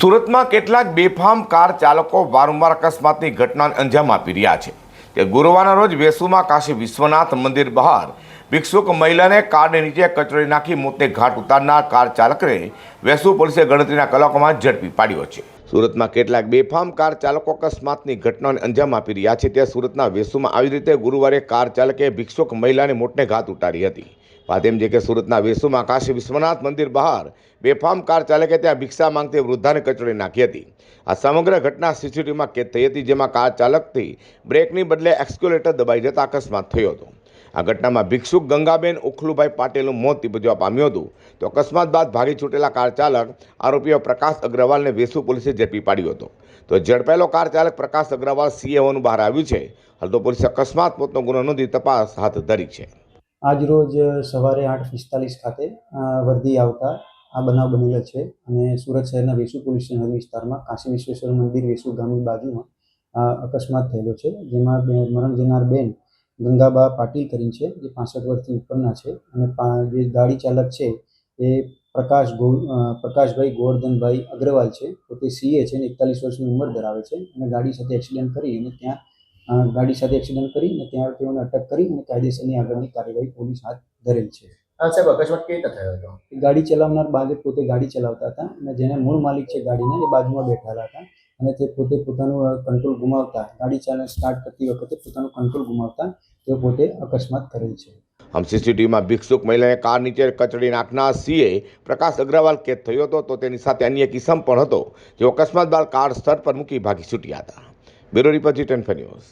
સુરતમાં કેટલાક બેફામ કાર ચાલકો વારંવાર અકસ્માતની ઘટનાને અંજામ આપી રહ્યા છે કે ગુરુવારના રોજ વેસુમાં કાશી વિશ્વનાથ મંદિર બહાર ભિક્ષુક મહિલાને કારને નીચે કચરો નાખી મોતે ઘાટ ઉતારનાર કાર ચાલકને વેસુ પોલીસે ગણતરીના કલાકોમાં ઝડપી પાડ્યો છે. સુરતમાં કેટલાક બેફામ કાર ચાલકો અકસ્માતની ઘટનાને અંજામ આપી રહ્યા છે. ત્યાં સુરતના વેસુમાં આવી રીતે ગુરુવારે કાર ચાલકે ભિક્ષુક મહિલાને મોટને ઘાત ઉતારી હતી. વાત એમ છે કે સુરતના વેસુમાં કાશી વિશ્વનાથ મંદિર બહાર બેફામ કાર ચાલકે ત્યાં ભિક્ષા માંગતી વૃદ્ધાને કચડી નાખી હતી. આ સમગ્ર ઘટના સીસીટીવીમાં કેદ થઈ હતી, જેમાં કાર ચાલકથી બ્રેકની બદલે એક્સ્ક્યુલેટર દબાઈ જતા અકસ્માત થયો હતો. આ ઘટનામાં ભિક્ષુક ગંગાબેન ઉખલુભાઈ પાટેલનું મોત નિપજવા પામ્યું હતું. તો અકસ્માત બાદ ભાગી છૂટેલા કાર ચાલક આરોપીઓ પ્રકાશ અગ્રવાલને વેસુ પોલીસે ઝડપી પાડ્યો હતો. તો ઝડપાયેલો કાર ચાલક પ્રકાશ અગ્રવાલ સીએ હોવાનું બહાર આવ્યું છે. હાલ તો પોલીસે અકસ્માત મોતનો ગુનો નોંધી તપાસ હાથ ધરી છે. આજ રોજ સવારે આઠ પિસ્તાલીસ ખાતે અ, વર્ધી આવતા આ બનાવ બનેલો છે અને સુરત શહેરના વેસુ પોલીસ સ્ટેશન વિસ્તારમાં કાશી વિશ્વેશ્વર મંદિર વેસુ ગામની બાજુમાં અકસ્માત થયેલો છે. જેમાં મરણ જનાર બેન ગંગાબા પાટીલ કરીને છે જે પાસઠ વર્ષથી ઉપરના છે. અને જે ગાડી ચાલક છે એ પ્રકાશ ગો પ્રકાશભાઈ ગોવર્ધનભાઈ અગ્રવાલ છે. પોતે સીએ છે અને એકતાલીસ વર્ષની ઉંમર ધરાવે છે. અને ગાડી સાથે એક્સિડન્ટ કરી અને ત્યાં ગાડી સાથે એક્સિડન્ટ કરી અને ત્યાં તેઓને અટક કરી અને કાયદેસરની આગળની કાર્યવાહી પોલીસ હાથ ધરેલ છે. સાહેબ અકસ્માત કેવી રીતે થયો હતો? ગાડી ચલાવનાર બાજુ પોતે ગાડી ચલાવતા હતા અને જેને મૂળ માલિક છે ગાડીના એ બાજુમાં બેઠેલા હતા. અને તે પોતે પોતાનું કંટ્રોલ ગુમાવતા, ગાડી ચાલન સ્ટાર્ટ કરતી વખતે પોતાનું કંટ્રોલ ગુમાવતા તે પોતે અકસ્માત કરેલ છે. આમ સીસીટીવીમાં ભિક્ષુક મહિલાને કાર નીચે કચડી નાખનાર સીએ પ્રકાશ અગ્રવાલ કેદ થયો હતો, તો તેની સાથે અન્ય કિસમ પણ હતો, જેઓ અકસ્માત બાદ કાર સ્થળ પર મૂકી ભાગી છૂટ્યા હતા. Bureau report G ten News.